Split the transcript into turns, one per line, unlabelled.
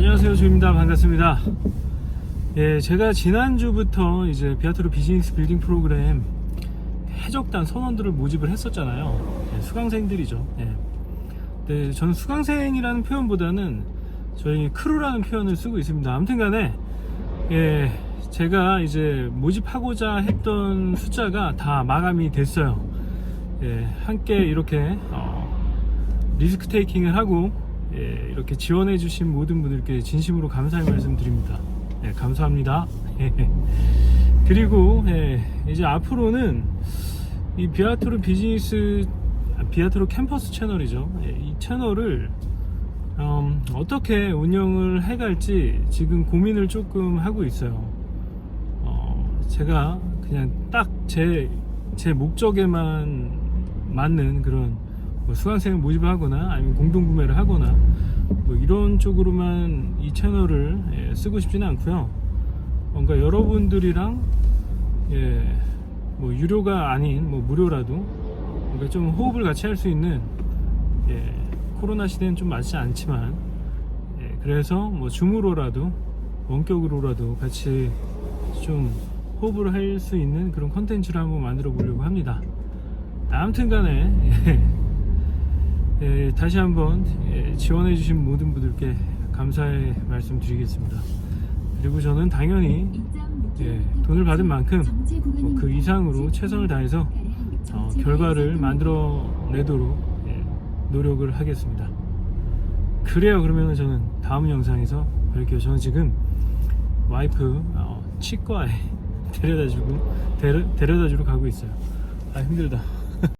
안녕하세요. 조입니다. 반갑습니다. 예 제가 지난주부터 이제 비아트로 비즈니스 빌딩 프로그램 해적단 선원들을 모집을 했었잖아요. 예, 수강생들이죠. 예. 네, 저는 수강생이라는 표현보다는 저희 크루라는 표현을 쓰고 있습니다. 아무튼 간에 예, 제가 이제 모집하고자 했던 숫자가 다 마감이 됐어요. 예, 함께 이렇게 어, 리스크 테이킹을 하고 예, 이렇게 지원해 주신 모든 분들께 진심으로 감사의 말씀 드립니다. 예, 감사합니다. 그리고 예, 이제 앞으로는 이 비아트로 비즈니스 아, 비아트로 캠퍼스 채널이죠. 예, 이 채널을 음, 어떻게 운영을 해갈지 지금 고민을 조금 하고 있어요. 어, 제가 그냥 딱 제 제 목적에만 맞는 그런 뭐 수강생을 모집을 하거나 아니면 공동 구매를 하거나 뭐 이런 쪽으로만 이 채널을 예, 쓰고 싶지는 않고요. 뭔가 여러분들이랑 예, 뭐 유료가 아닌 뭐 무료라도 뭔가 좀 호흡을 같이 할 수 있는 예, 코로나 시대는 좀 맞지 않지만 예, 그래서 뭐 줌으로라도 원격으로라도 같이 좀 호흡을 할 수 있는 그런 컨텐츠를 한번 만들어 보려고 합니다. 아무튼 간에 예, 다시 한번 예, 지원해 주신 모든 분들께 감사의 말씀 드리겠습니다. 그리고 저는 당연히 예, 돈을 받은 만큼 뭐 그 이상으로 최선을 다해서 어, 결과를 만들어내도록 예, 노력을 하겠습니다. 그래요. 그러면 저는 다음 영상에서 뵐게요. 저는 지금 와이프 어, 치과에 데려다주고 데려, 데려다주러 가고 있어요. 아 힘들다.